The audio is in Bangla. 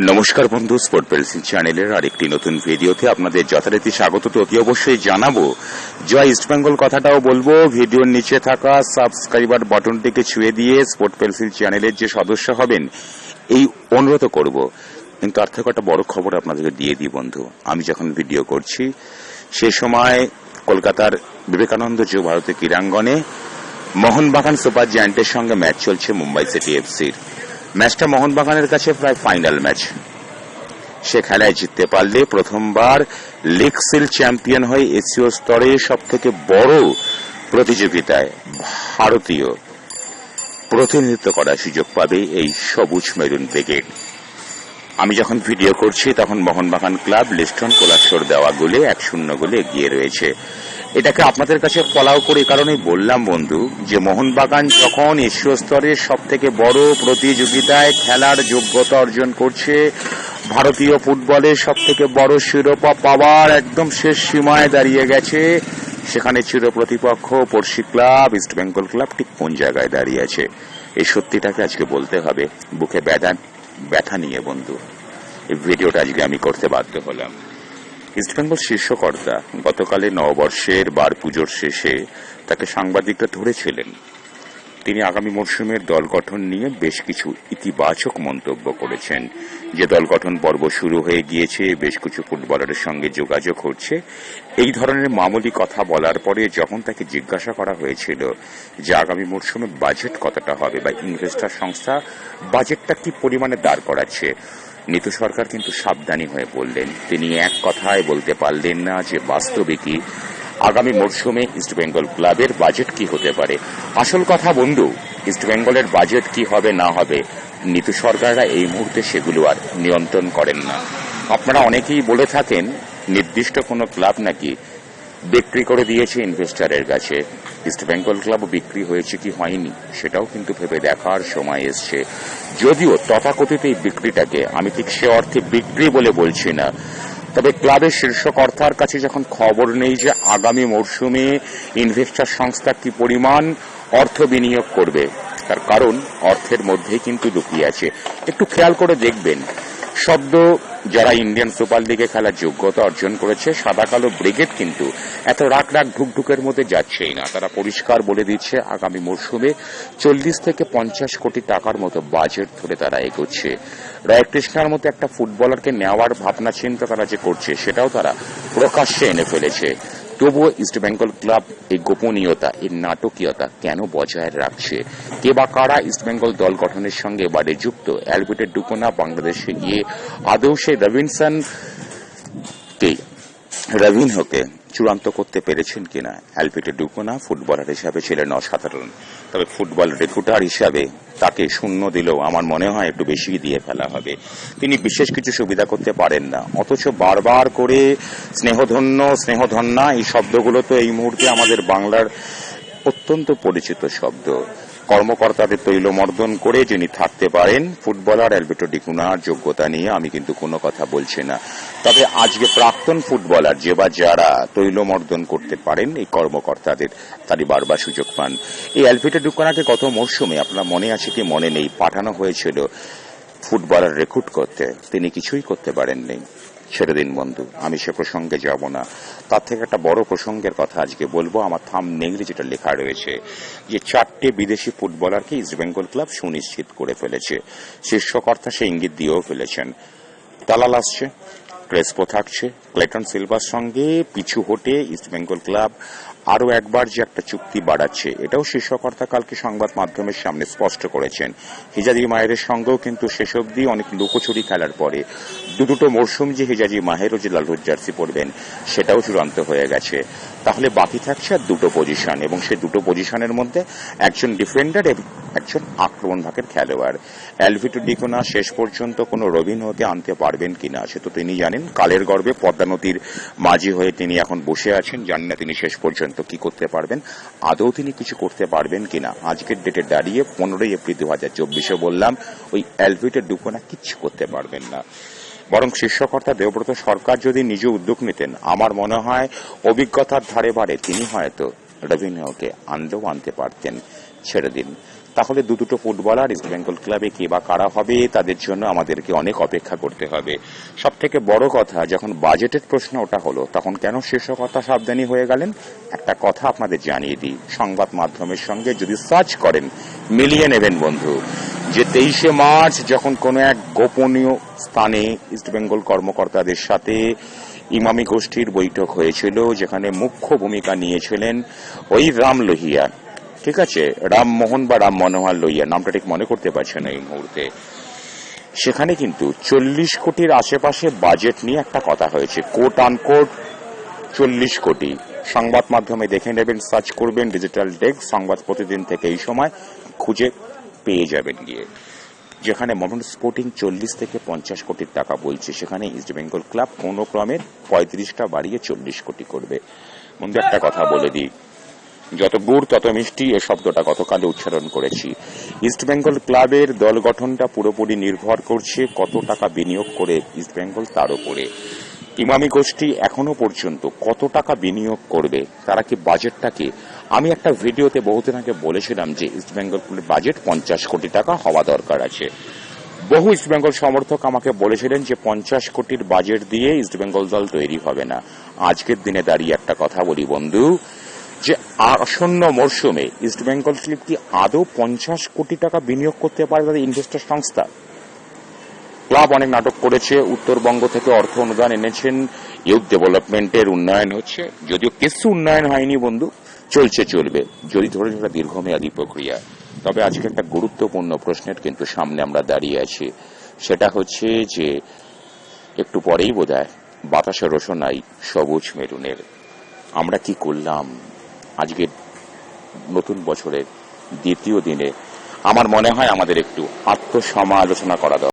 নমস্কার বন্ধু স্পোর্ট পেলসিং চ্যানেলের আরেকটি নতুন ভিডিওতে আপনাদের যথারীতি স্বাগত। তো অতি অবশ্যই জানাব, জয় ইস্টবেঙ্গল কথাটাও বলব, ভিডিওর নিচে থাকা সাবস্ক্রাইবার বাটনটিকে ছুঁয়ে দিয়ে স্পোর্ট পেলসিং চ্যানেলের যে সদস্য হবেন, এই অনুরোধ করব। কিন্তু তার থেকে একটা বড় খবর আপনাদেরকে দিয়ে দিই বন্ধু, আমি যখন ভিডিও করছি, সে সময় কলকাতার বিবেকানন্দ যুব ভারতী ক্রীড়াঙ্গনে মোহনবাগান সুপার জায়ান্টের সঙ্গে ম্যাচ চলছে মুম্বাই সিটি এফসির ম্যাচটা মোহনবাগানের কাছে প্রায় ফাইনাল ম্যাচ। সে খেলায় জিততে পারলে প্রথমবার লিগ সিল চ্যাম্পিয়ন হয়ে এশীয় স্তরে সব থেকে বড় প্রতিযোগিতায় ভারতীয় প্রতিনিধিত্ব করার সুযোগ পাবে এই সবুজ মেরুন ব্রিগেড। আমি যখন ভিডিও করছি, তখন মোহনবাগান ক্লাব লিস্টন কোলাশ্বর দেওয়া গোলে এক শূন্য গোলে এগিয়ে রয়েছে। এটাকে আপনাদের কাছে ফলাও করে কারণেই বললাম বন্ধু যে মোহনবাগান যখন এশীয় স্তরের সব থেকে বড় প্রতিযোগিতায় খেলার যোগ্যতা অর্জন করছে, ভারতীয় ফুটবলের সব থেকে বড় শিরোপা পাওয়ার একদম শেষ সীমায় দাঁড়িয়ে গেছে। সেখানে চির প্রতিপক্ষ পড়শি ক্লাব, ইস্ট বেঙ্গল ক্লাব ঠিক কোন জায়গায় দাঁড়িয়ে আছে? এই সত্যিটাকে আজকে বলতে হবে। বুকে ব্যথা ব্যথা নিয়ে বন্ধু। এই ভিডিওটা আজকে আমি করতে বাধ্য হলাম। ইস্টবেঙ্গল শীর্ষকর্তা গতকালে নববর্ষের বার পুজোর শেষে তাকে সাংবাদিকরা ধরেছিলেন। তিনি আগামী মরশুমের দল গঠন নিয়ে বেশ কিছু ইতিবাচক মন্তব্য করেছেন। যে দল গঠন পর্ব শুরু হয়ে গিয়েছে, বেশ কিছু ফুটবলারের সঙ্গে যোগাযোগ হচ্ছে। এই ধরনের মামুলি কথা বলার পরে যখন তাকে জিজ্ঞাসা করা হয়েছিল যে আগামী মরশুমে বাজেট কতটা হবে বা ইনভেস্টার সংস্থা বাজেটটা কি পরিমাণে দাঁড় করাচ্ছে নীতু সরকার কিন্তু সাবধানী হয়ে বললেন, তিনি এক কথায় বলতে পারলেন না যে বাস্তবে কি আগামী মরশুমে ইস্টবেঙ্গল ক্লাবের বাজেট কি হতে পারে। আসল কথা বন্ধু ইস্টবেঙ্গলের বাজেট কি হবে না হবে, নিতু সরকাররা এই মুহূর্তে সেগুলো আর নিয়ন্ত্রণ করেন না। আপনারা অনেকেই বলে থাকেন, নির্দিষ্ট কোনো ক্লাব নাকি বিক্রি করে দিয়েছে ইনভেস্টারের কাছে। ইস্টবেঙ্গল ক্লাব বিক্রি হয়েছে কি হয়নি, সেটাও কিন্তু ভেবে দেখার সময় এসছে। যদিও তথাকথিত এই বিক্রিটাকে, আমি ঠিক সে অর্থে বিক্রি বলে বলছি না, তবে ক্লাবের শীর্ষকর্তার কাছে যখন খবর নেই যে আগামী মরশুমে ইনভেস্টার সংস্থা কি পরিমাণ অর্থ বিনিয়োগ করবে, তার কারণ অর্থের মধ্যেই কিন্তু লুকিয়ে আছে। একটু খেয়াল করে দেখবেন শব্দ যারা ইন্ডিয়ান সুপার লিগে খেলার যোগ্যতা অর্জন করেছে, সাদা কালো ব্রিগেড কিন্তু এত রাগ রাগ ঢুকঢুকের মধ্যে যাচ্ছেই না। তারা পরিষ্কার বলে দিচ্ছে, আগামী মরশুমে চল্লিশ থেকে পঞ্চাশ কোটি টাকার মতো বাজেট ধরে তারা এগোচ্ছে। রয় কৃষ্ণার মতো একটা ফুটবলারকে নেওয়ার ভাবনা চিন্তা তারা যে করছে, সেটাও তারা প্রকাশ্যে এনে ফেলেছে। তবুও ইস্ট বেঙ্গল ক্লাব এই গোপনীয়তা এই নাটকীয়তা কেন বজায় রাখছে কে বা কারা ইস্ট বেঙ্গল দল গঠনের সঙ্গে এবারে যুক্ত অ্যালবিটের ডুকোনা বাংলাদেশে গিয়ে আদৌ সেই রবিনসন কে রবিনহোকে চূড়ান্ত করতে পেরেছেন কিনা? অ্যালপিটে ডুকোনা ফুটবলার হিসাবে ছিলেন অসাধারণ তবে ফুটবল রেকুটার হিসাবে তাকে শূন্য দিলেও আমার মনে হয় একটু বেশি দিয়ে ফেলা হবে। তিনি বিশেষ কিছু সুবিধা করতে পারেন না। অথচ বারবার করে স্নেহধন্য, স্নেহধন্যা, এই শব্দগুলো তো এই মুহূর্তে আমাদের বাংলার অত্যন্ত পরিচিত শব্দ। কর্মকর্তাদের তৈলমর্দন করে যিনি থাকতে পারেন, ফুটবলার অ্যালবেটো ডিকুনার যোগ্যতা নিয়ে আমি কিন্তু কোনো কথা বলছি না। তবে আজকে প্রাক্তন ফুটবলার যে বা যারা তৈলমর্দন করতে পারেন, এই কর্মকর্তাদের তারই বারবার সুযোগ পান। এই অ্যালবেটো ডিকুনাকে গত মরশুমে আপনার মনে আছে কি? মনে নেই। পাঠানো হয়েছিল ফুটবলার রেকর্ড করতে। তিনি কিছুই করতে পারেননি। ছেড়ে দিন বন্ধু, আমি সে প্রসঙ্গে যাব না। তার থেকে একটা বড় প্রসঙ্গের কথা আজকে বলব। আমার থাম নেংরে যেটা লেখা রয়েছে, যে চারটে বিদেশি ফুটবলারকে ইস্টবেঙ্গল ক্লাব সুনিশ্চিত করে ফেলেছে। শীর্ষকর্তা সে ইঙ্গিত দিয়েও ফেলেছেন। তালাল আসছে, ক্রেসপো থাকছে, ক্লেটন সিলভার সঙ্গে পিছু হটে ইস্টবেঙ্গল ক্লাব আরও একবার যে একটা চুক্তি বাড়াচ্ছে, এটাও শীর্ষকর্তা কালকে সংবাদ মাধ্যমের সামনে স্পষ্ট করেছেন। হিজাজি মায়ের সঙ্গেও কিন্তু শেষ অবধি অনেক লুকোচুরি খেলার পরে। দু দুটো মরশুম যে হিজাজি মাহেরও যে জেলাল জার্সি পড়বেন সেটাও চূড়ান্ত হয়ে গেছে। তাহলে বাকি থাকছে আর দুটো পজিশন এবং সেই দুটো পজিশনের মধ্যে একজন ডিফেন্ডার এবং একজন আক্রমণ ভাগের খেলোয়াড়। অ্যালভিটো ডিকোনা শেষ পর্যন্ত কোনো রবিনহোকে আনতে পারবেন কিনা সে তো তিনি জানেন। কালের গর্বে পদ্মা নদীর মাঝি হয়ে তিনি এখন বসে আছেন, জানেন না তিনি শেষ পর্যন্ত কি করতে পারবেন। আদৌ তিনি কিছু করতে পারবেন কিনা? আজকের ডেটে দাঁড়িয়ে পনেরোই এপ্রিল দু হাজার চব্বিশে বললাম, ওই অ্যালভিটো ডিকোনা কিচ্ছু করতে পারবেন না। বরং শীর্ষকর্তা দেবব্রত সরকার যদি নিজে উদ্যোগ নিতেন, আমার মনে হয় অভিজ্ঞতার ধারে বারে তিনি হয়তো রবিনহোকে আনলেও আনতে পারতেন। ছেড়ে দিন। তাহলে দু দুটো ফুটবলার ইস্ট বেঙ্গল ক্লাবে কে বা কারা হবে, তাদের জন্য আমাদেরকে অনেক অপেক্ষা করতে হবে। সব থেকে বড় কথা, যখন বাজেটের প্রশ্ন ওটা হলো, তখন কেন শীর্ষ কথা সাবধানী হয়ে গেলেন? একটা কথা আপনাদের জানিয়ে দিই। সংবাদ মাধ্যমের সঙ্গে যদি সার্চ করেন, মিলিয়ে নেবেন বন্ধু। যে তেইশে মার্চ যখন কোনো এক গোপনীয় স্থানে ইস্টবেঙ্গল কর্মকর্তাদের সাথে ইমামি গোষ্ঠীর বৈঠক হয়েছিল, যেখানে মুখ্য ভূমিকা নিয়েছিলেন ওই রাম লোহিয়া। ঠিক আছে? রামমোহন বা রাম মনোহর লোহিয়া, নামটা ঠিক মনে করতে পারছে না এই মুহূর্তে। সেখানে কিন্তু চল্লিশ কোটির আশেপাশে বাজেট নিয়ে একটা কথা হয়েছে। কোট আনকোট চল্লিশ কোটি। সংবাদ মাধ্যমে দেখে নেবেন, সার্চ করবেন ডিজিটাল ডেস্ক সংবাদ প্রতিদিন থেকে এই সময়। খুঁজে পেয়ে যাবেন গিয়ে। যেখানে মোহন স্পোর্টিং চল্লিশ থেকে পঞ্চাশ কোটির টাকা বলছে, সেখানে ইস্ট বেঙ্গল ক্লাব কোনো ক্রমে পঁয়ত্রিশটা বাড়িয়ে চল্লিশ কোটি করবে। বন্ধু, একটা কথা বলে দিই। যত গুড়, তত মিষ্টি, এ শব্দটা গতকালে উচ্চারণ করেছি। ইস্ট বেঙ্গল ক্লাবের দল গঠনটা পুরোপুরি নির্ভর করছে কত টাকা বিনিয়োগ করে ইস্ট বেঙ্গল তার উপরে। ইমামি গোষ্ঠী এখনও পর্যন্ত কত টাকা বিনিয়োগ করবে, তারা কি বাজেটটাকে আমি একটা ভিডিওতে বহুদিন আগে বলেছিলাম যে ইস্ট বেঙ্গল বাজেট পঞ্চাশ কোটি টাকা হওয়া দরকার আছে। বহু ইস্টবেঙ্গল সমর্থক আমাকে বলেছিলেন যে পঞ্চাশ কোটির বাজেট দিয়ে ইস্টবেঙ্গল দল তৈরি হবে না। আজকের দিনে দাঁড়িয়ে একটা কথা বলি বন্ধু, যে আসন্ন মরশুমে ইস্টবেঙ্গল ক্লিপ কি আদৌ পঞ্চাশ কোটি টাকা বিনিয়োগ করতে পারে তাদের ইনভেস্টর সংস্থা? ক্লাব অনেক নাটক করেছে, উত্তরবঙ্গ থেকে অর্থ অনুদান এনেছেন ইউথ ডেভেলপমেন্টের উন্নয়ন হচ্ছে। যদিও কিছু উন্নয়ন হয়নি বন্ধু চলছে, চলবে। যদি ধরে সেটা দীর্ঘমেয়াদী প্রক্রিয়া। তবে আজকে একটা গুরুত্বপূর্ণ প্রশ্নের কিন্তু সামনে আমরা দাঁড়িয়ে আছি। সেটা হচ্ছে যে, একটু পরেই বোধ হয় বাতাসে রোশনাই সবুজ মেরুনের। আমরা কি করলাম? আজকে নতুন বছরের দ্বিতীয় দিনে আমার মনে হয় আমাদের একটু আত্মসমালোচনা করা দরকার।